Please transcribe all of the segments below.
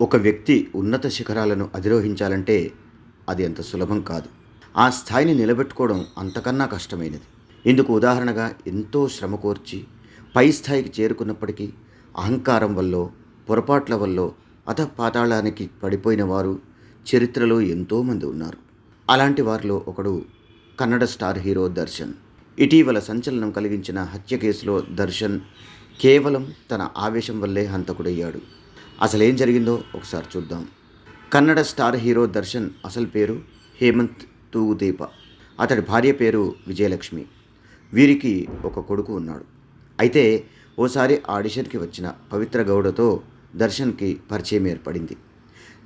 ఒక వ్యక్తి ఉన్నత శిఖరాలను అధిరోహించాలంటే అది అంత సులభం కాదు. ఆ స్థాయిని నిలబెట్టుకోవడం అంతకన్నా కష్టమైనది. ఇందుకు ఉదాహరణగా ఎంతో శ్రమ కోర్చి పై స్థాయికి చేరుకున్నప్పటికీ అహంకారం వల్ల పొరపాట్ల వల్ల అధపాతాళానికి పడిపోయిన వారు చరిత్రలో ఎంతోమంది ఉన్నారు. అలాంటి వారిలో ఒకడు కన్నడ స్టార్ హీరో దర్శన్. ఇటీవల సంచలనం కలిగించిన హత్య కేసులో దర్శన్ కేవలం తన ఆవేశం వల్లే హంతకుడయ్యాడు. అసలేం జరిగిందో ఒకసారి చూద్దాం. కన్నడ స్టార్ హీరో దర్శన్ అసలు పేరు హేమంత్ తూగుదీప. అతడి భార్య పేరు విజయలక్ష్మి. వీరికి ఒక కొడుకు ఉన్నాడు. అయితే ఓసారి ఆడిషన్కి వచ్చిన పవిత్ర గౌడతో దర్శన్కి పరిచయం ఏర్పడింది.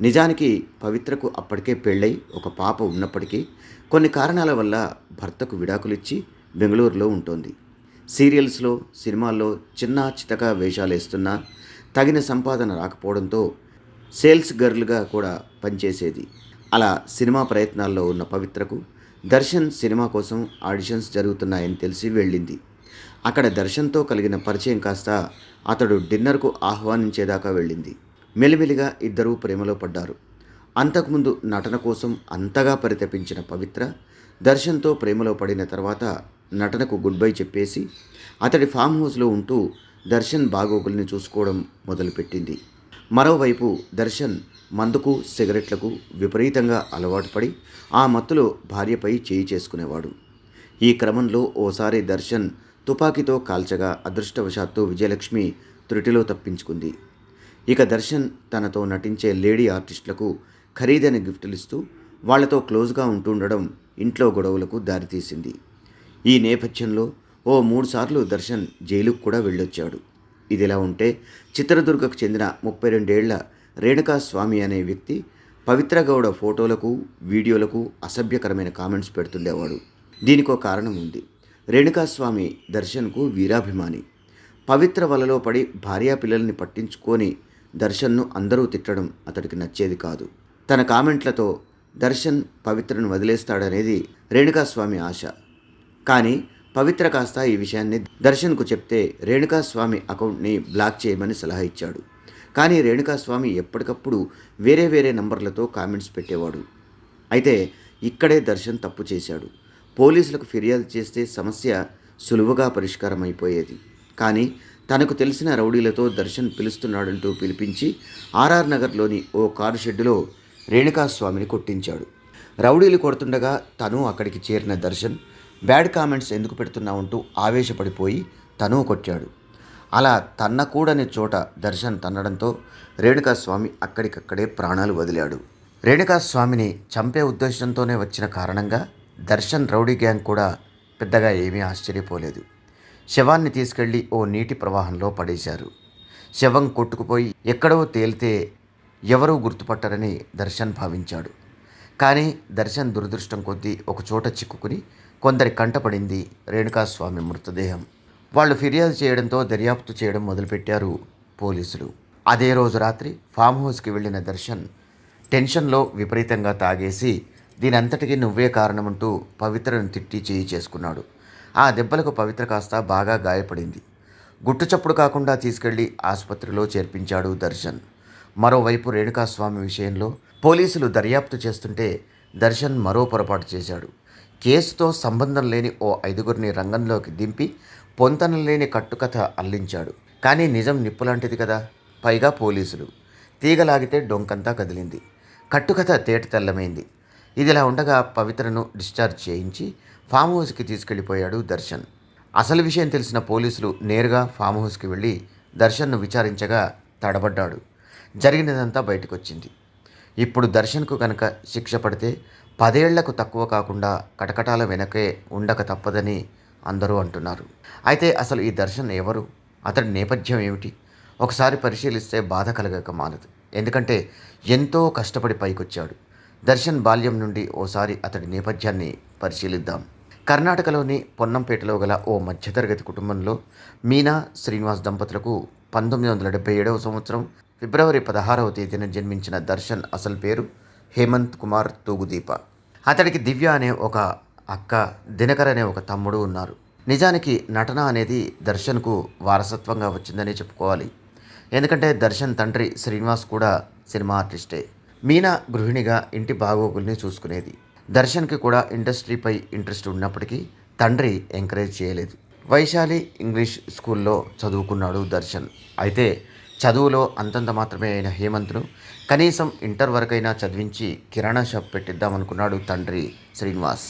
నిజానికి పవిత్రకు అప్పటికే పెళ్ళై ఒక పాప ఉన్నప్పటికీ కొన్ని కారణాల వల్ల భర్తకు విడాకులిచ్చి బెంగళూరులో ఉంటుంది. సీరియల్స్లో సినిమాల్లో చిన్న చితక వేషాలు వేస్తున్నా తగిన సంపాదన రాకపోవడంతో సేల్స్ గర్ల్గా కూడా పనిచేసేది. అలా సినిమా ప్రయత్నాల్లో ఉన్న పవిత్రకు దర్శన్ సినిమా కోసం ఆడిషన్స్ జరుగుతున్నాయని తెలిసి వెళ్ళింది. అక్కడ దర్శన్తో కలిగిన పరిచయం కాస్త అతడు డిన్నర్కు ఆహ్వానించేదాకా వెళ్ళింది. మెలిమెలిగా ఇద్దరూ ప్రేమలో పడ్డారు. అంతకుముందు నటన కోసం అంతగా పరితపించిన పవిత్ర దర్శన్తో ప్రేమలో పడిన తర్వాత నటనకు గుడ్ బై చెప్పేసి అతడి ఫామ్ హౌస్లో ఉంటూ దర్శన్ బాగోగుల్ని చూసుకోవడం మొదలుపెట్టింది. మరోవైపు దర్శన్ మందుకు సిగరెట్లకు విపరీతంగా అలవాటు పడి ఆ మత్తులో భార్యపై చేయి చేసుకునేవాడు. ఈ క్రమంలో ఓసారి దర్శన్ తుపాకీతో కాల్చగా అదృష్టవశాత్తు విజయలక్ష్మి త్రుటిలో తప్పించుకుంది. ఇక దర్శన్ తనతో నటించే లేడీ ఆర్టిస్టులకు ఖరీదైన గిఫ్టులు ఇస్తూ వాళ్ళతో క్లోజ్గా ఉంటుండడం ఇంట్లో గొడవలకు దారితీసింది. ఈ నేపథ్యంలో ఓ మూడుసార్లు దర్శన్ జైలుకు కూడా వెళ్ళొచ్చాడు. ఇదిలా ఉంటే చిత్రదుర్గకు చెందిన ముప్పై రెండేళ్ళ రేణుకా స్వామి అనే వ్యక్తి పవిత్ర గౌడ ఫోటోలకు వీడియోలకు అసభ్యకరమైన కామెంట్స్ పెడుతుండేవాడు. దీనికో కారణం ఉంది. రేణుకాస్వామి దర్శన్కు వీరాభిమాని. పవిత్ర వలలో పడి భార్యా పిల్లల్ని పట్టించుకొని దర్శన్ను అందరూ తిట్టడం అతడికి నచ్చేది కాదు. తన కామెంట్లతో దర్శన్ పవిత్రను వదిలేస్తాడనేది రేణుకాస్వామి ఆశ. కానీ పవిత్ర కాస్త ఈ విషయాన్ని దర్శన్కు చెప్తే రేణుకాస్వామి అకౌంట్ని బ్లాక్ చేయమని సలహా ఇచ్చాడు. కానీ రేణుకాస్వామి ఎప్పటికప్పుడు వేరే వేరే నంబర్లతో కామెంట్స్ పెట్టేవాడు. అయితే ఇక్కడే దర్శన్ తప్పు చేశాడు. పోలీసులకు ఫిర్యాదు చేస్తే సమస్య సులువుగా పరిష్కారం అయిపోయేది కానీ తనకు తెలిసిన రౌడీలతో దర్శన్ పిలుస్తున్నాడంటూ పిలిపించి ఆర్ఆర్ నగర్లోని ఓ కారు షెడ్డులో రేణుకాస్వామిని కొట్టించాడు. రౌడీలు కొడుతుండగా తను అక్కడికి చేరిన దర్శన్ బ్యాడ్ కామెంట్స్ ఎందుకు పెడుతున్నావంటూ ఆవేశపడిపోయి తను కొట్టాడు. అలా తన్నకూడని చోట దర్శన్ తన్నడంతో రేణుకాస్వామి అక్కడికక్కడే ప్రాణాలు వదిలాడు. రేణుకాస్వామిని చంపే ఉద్దేశంతోనే వచ్చిన కారణంగా దర్శన్ రౌడీ గ్యాంగ్ కూడా పెద్దగా ఏమీ ఆశ్చర్యపోలేదు. శవాన్ని తీసుకెళ్ళి ఓ నీటి ప్రవాహంలో పడేశారు. శవం కొట్టుకుపోయి ఎక్కడో తేలితే ఎవరూ గుర్తుపట్టరని దర్శన్ భావించాడు. కానీ దర్శన్ దురదృష్టం కొద్దీ ఒక చోట చిక్కుకుని కొందరి కంటపడింది రేణుకాస్వామి మృతదేహం. వాళ్ళు ఫిర్యాదు చేయడంతో దర్యాప్తు చేయడం మొదలుపెట్టారు పోలీసులు. అదే రోజు రాత్రి ఫామ్ హౌస్కి వెళ్ళిన దర్శన్ టెన్షన్లో విపరీతంగా తాగేసి దీనంతటికీ నువ్వే కారణమంటూ పవిత్రను తిట్టి చేయి చేసుకున్నాడు. ఆ దెబ్బలకు పవిత్ర కాస్త బాగా గాయపడింది. గుట్టుచప్పుడు కాకుండా తీసుకెళ్ళి ఆసుపత్రిలో చేర్పించాడు దర్శన్. మరోవైపు రేణుకాస్వామి విషయంలో పోలీసులు దర్యాప్తు చేస్తుంటే దర్శన్ మరో పొరపాటు చేశాడు. కేసుతో సంబంధం లేని ఓ ఐదుగురిని రంగంలోకి దింపి పొంతన లేని కట్టుకథ అల్లించాడు. కానీ నిజం నిప్పులాంటిది కదా. పైగా పోలీసులు. తీగలాగితే డొంకంతా కదిలింది. కట్టుకథ తేట తెల్లమైంది. ఇదిలా ఉండగా పవిత్రను డిశ్చార్జ్ చేయించి ఫామ్ హౌస్కి తీసుకెళ్ళిపోయాడు దర్శన్. అసలు విషయం తెలిసిన పోలీసులు నేరుగా ఫామ్ హౌస్కి వెళ్ళి దర్శన్ను విచారించగా తడబడ్డాడు. జరిగినదంతా బయటకు వచ్చింది ఇప్పుడు దర్శన్కు కనుక శిక్ష పడితే పదేళ్ళకు తక్కువ కాకుండా కటకటాల వెనకే ఉండక తప్పదని అందరూ అంటున్నారు. అయితే అసలు ఈ దర్శన్ ఎవరు? అతడి నేపథ్యం ఏమిటి? ఒకసారి పరిశీలిస్తే బాధ కలగక మానదు. ఎందుకంటే ఎంతో కష్టపడి పైకొచ్చాడు. దర్శన్ బాల్యం నుండి ఓసారి అతడి నేపథ్యాన్ని పరిశీలిద్దాం. కర్ణాటకలోని పొన్నంపేటలో గల ఓ మధ్యతరగతి కుటుంబంలో మీనా శ్రీనివాస్ దంపతులకు పంతొమ్మిది వందల డెబ్బై ఏడవ సంవత్సరం ఫిబ్రవరి పదహారవ తేదీన జన్మించిన దర్శన్ అసలు పేరు హేమంత్ కుమార్ తూగుదీప. అతడికి దివ్య అనే ఒక అక్క దినకర్ అనే ఒక తమ్ముడు ఉన్నారు. నిజానికి నటన అనేది దర్శన్కు వారసత్వంగా వచ్చిందని చెప్పుకోవాలి. ఎందుకంటే దర్శన్ తండ్రి శ్రీనివాస్ కూడా సినిమా ఆర్టిస్టే. మీనా గృహిణిగా ఇంటి బాగోగుల్ని చూసుకునేది. దర్శన్కి కూడా ఇండస్ట్రీపై ఇంట్రెస్ట్ ఉన్నప్పటికీ తండ్రి ఎంకరేజ్ చేయలేదు. వైశాలి ఇంగ్లీష్ స్కూల్లో చదువుకున్నాడు దర్శన్. అయితే చదువులో అంతంత మాత్రమే అయిన హేమంత్ను కనీసం ఇంటర్ వరకైనా చదివించి కిరాణా షాప్ పెట్టిద్దామనుకున్నాడు తండ్రి శ్రీనివాస్.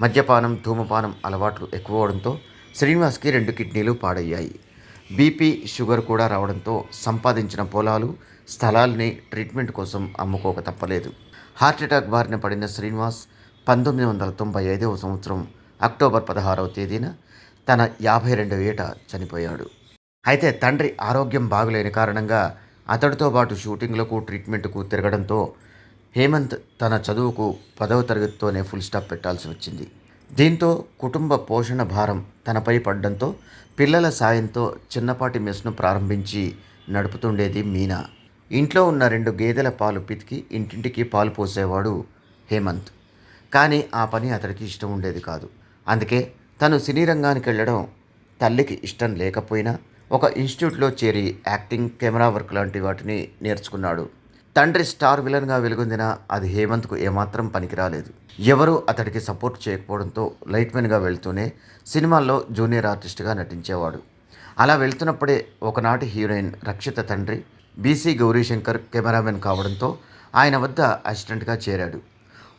మద్యపానం ధూమపానం అలవాట్లు ఎక్కువ అవడంతో శ్రీనివాస్కి రెండు కిడ్నీలు పాడయ్యాయి. బీపీ షుగర్ కూడా రావడంతో సంపాదించిన పొలాలు స్థలాల్ని ట్రీట్మెంట్ కోసం అమ్ముకోక తప్పలేదు. హార్ట్అటాక్ బారిన పడిన శ్రీనివాస్ పంతొమ్మిది వందల తొంభై ఐదవ సంవత్సరం అక్టోబర్ పదహారవ తేదీన తన యాభై రెండవ ఏట చనిపోయాడు. అయితే తండ్రి ఆరోగ్యం బాగులేని కారణంగా అతడితో పాటు షూటింగ్లకు ట్రీట్మెంట్కు తిరగడంతో హేమంత్ తన చదువుకు పదవ తరగతితోనే ఫుల్ స్టాప్ పెట్టాల్సి వచ్చింది. దీంతో కుటుంబ పోషణ భారం తనపై పడడంతో పిల్లల సాయంతో చిన్నపాటి మెస్ను ప్రారంభించి నడుపుతుండేది మీనా. ఇంట్లో ఉన్న రెండు గేదెల పాలు పితికి ఇంటింటికి పాలు పోసేవాడు హేమంత్. కానీ ఆ పని అతడికి ఇష్టం ఉండేది కాదు. అందుకే తను సినీ రంగానికి వెళ్ళడం తల్లికి ఇష్టం లేకపోయినా ఒక ఇన్స్టిట్యూట్లో చేరి యాక్టింగ్ కెమెరా వర్క్ లాంటి వాటిని నేర్చుకున్నాడు. తండ్రి స్టార్ విలన్గా వెలుగొందిన అది హేమంత్కు ఏమాత్రం పనికిరాలేదు. ఎవరూ అతడికి సపోర్ట్ చేయకపోవడంతో లైట్మెన్గా వెళ్తూనే సినిమాల్లో జూనియర్ ఆర్టిస్ట్గా నటించేవాడు. అలా వెళ్తున్నప్పుడే ఒకనాటి హీరోయిన్ రక్షిత తండ్రి బీసీ గౌరీశంకర్ కెమెరామెన్ కావడంతో ఆయన వద్ద అసిస్టెంట్గా చేరాడు.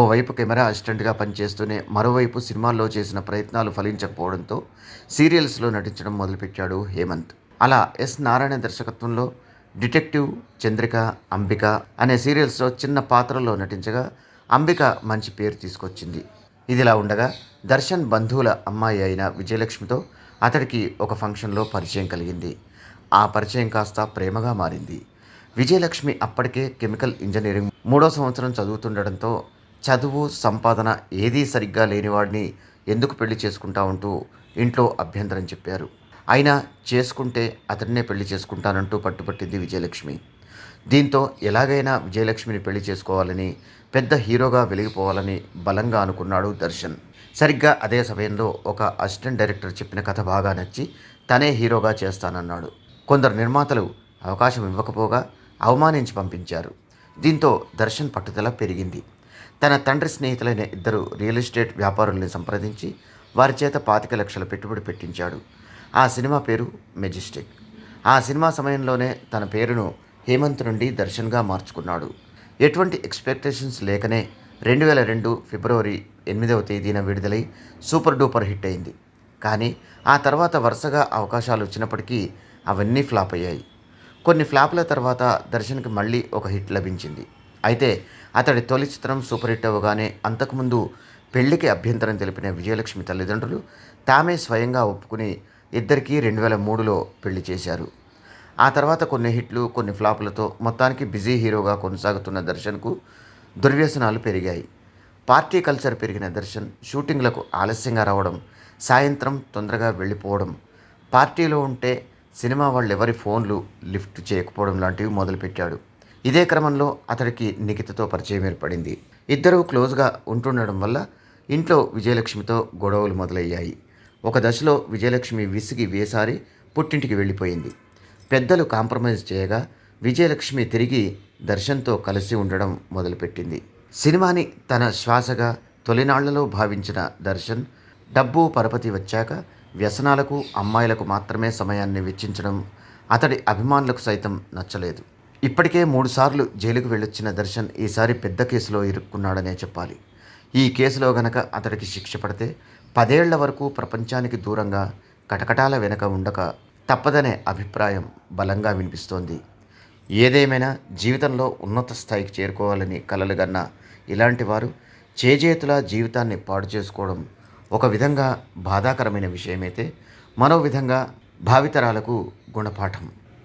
ఓవైపు కెమెరా అసిస్టెంట్గా పనిచేస్తూనే మరోవైపు సినిమాల్లో చేసిన ప్రయత్నాలు ఫలించకపోవడంతో సీరియల్స్లో నటించడం మొదలుపెట్టాడు హేమంత్. అలా ఎస్ నారాయణ దర్శకత్వంలో డిటెక్టివ్ చంద్రిక అంబిక అనే సీరియల్స్లో చిన్న పాత్రలో నటించగా అంబిక మంచి పేరు తీసుకొచ్చింది. ఇదిలా ఉండగా దర్శన్ బంధువుల అమ్మాయి అయిన విజయలక్ష్మితో అతడికి ఒక ఫంక్షన్లో పరిచయం కలిగింది. ఆ పరిచయం కాస్త ప్రేమగా మారింది. విజయలక్ష్మి అప్పటికే కెమికల్ ఇంజనీరింగ్ మూడో సంవత్సరం చదువుతుండడంతో చదువు సంపాదన ఏదీ సరిగ్గా లేనివాడిని ఎందుకు పెళ్ళి చేసుకుంటా ఉంటూ ఇంట్లో అభ్యంతరం చెప్పారు. అయినా చేసుకుంటే అతన్నే పెళ్ళి చేసుకుంటానంటూ పట్టుపట్టింది విజయలక్ష్మి. దీంతో ఎలాగైనా విజయలక్ష్మిని పెళ్ళి చేసుకోవాలని పెద్ద హీరోగా వెలిగిపోవాలని బలంగా అనుకున్నాడు దర్శన్. సరిగ్గా అదే సమయంలో ఒక అసిస్టెంట్ డైరెక్టర్ చెప్పిన కథ బాగా నచ్చి తనే హీరోగా చేస్తానన్నాడు. కొందరు నిర్మాతలు అవకాశం ఇవ్వకపోగా అవమానించి పంపించారు. దీంతో దర్శన్ పట్టుదల పెరిగింది. తన తండ్రి స్నేహితులైన ఇద్దరు రియల్ ఎస్టేట్ వ్యాపారుల్ని సంప్రదించి వారి చేత పాతిక లక్షల పెట్టుబడి పెట్టించాడు. ఆ సినిమా పేరు మెజిస్టిక్. ఆ సినిమా సమయంలోనే తన పేరును హేమంత్ నుండి దర్శన్గా మార్చుకున్నాడు. ఎటువంటి ఎక్స్పెక్టేషన్స్ లేకనే రెండు వేల రెండు ఫిబ్రవరి ఎనిమిదవ తేదీన విడుదలై సూపర్ డూపర్ హిట్ అయింది. కానీ ఆ తర్వాత వరుసగా అవకాశాలు వచ్చినప్పటికీ అవన్నీ ఫ్లాప్ అయ్యాయి. కొన్ని ఫ్లాప్ల తర్వాత దర్శన్కి మళ్ళీ ఒక హిట్ లభించింది. అయితే అతడి తొలి చిత్రం సూపర్ హిట్ అవ్వగానే అంతకుముందు పెళ్ళికి అభ్యంతరం తెలిపిన విజయలక్ష్మి తల్లిదండ్రులు తామే స్వయంగా ఒప్పుకుని ఇద్దరికీ రెండు వేల మూడులో పెళ్ళి చేశారు. ఆ తర్వాత కొన్ని హిట్లు కొన్ని ఫ్లాపులతో మొత్తానికి బిజీ హీరోగా కొనసాగుతున్న దర్శన్కు దుర్వ్యసనాలు పెరిగాయి. పార్టీ కల్చర్ పెరిగిన దర్శన్ షూటింగ్లకు ఆలస్యంగా రావడం సాయంత్రం తొందరగా వెళ్ళిపోవడం పార్టీలో ఉంటే సినిమా వాళ్ళు ఎవరి ఫోన్లు లిఫ్ట్ చేయకపోవడం లాంటివి మొదలుపెట్టాడు. ఇదే క్రమంలో అతడికి నిఖితతో పరిచయం ఏర్పడింది. ఇద్దరూ క్లోజ్గా ఉంటుండడం వల్ల ఇంట్లో విజయలక్ష్మితో గొడవలు మొదలయ్యాయి. ఒక దశలో విజయలక్ష్మి విసిగి వేసారి పుట్టింటికి వెళ్ళిపోయింది. పెద్దలు కాంప్రమైజ్ చేయగా విజయలక్ష్మి తిరిగి దర్శన్తో కలిసి ఉండడం మొదలుపెట్టింది. సినిమాని తన శ్వాసగా తొలినాళ్ళలో భావించిన దర్శన్ డబ్బు పరపతి వచ్చాక వ్యసనాలకు అమ్మాయిలకు మాత్రమే సమయాన్ని వెచ్చించడం అతడి అభిమానులకు సైతం నచ్చలేదు. ఇప్పటికే మూడుసార్లు జైలుకు వెళ్ళొచ్చిన దర్శన్ ఈసారి పెద్ద కేసులో ఇరుక్కున్నాడనే చెప్పాలి. ఈ కేసులో గనక అతడికి శిక్ష పడితే పదేళ్ళ వరకు ప్రపంచానికి దూరంగా కటకటాల వెనక ఉండక తప్పదనే అభిప్రాయం బలంగా వినిపిస్తోంది. ఏదేమైనా జీవితంలో ఉన్నత స్థాయికి చేరుకోవాలని కలలుగన్న ఇలాంటి వారు చేజేతుల జీవితాన్ని పాడు చేసుకోవడం ఒక విధంగా బాధాకరమైన విషయమైతే మరో విధంగా భావితరాలకు గుణపాఠం.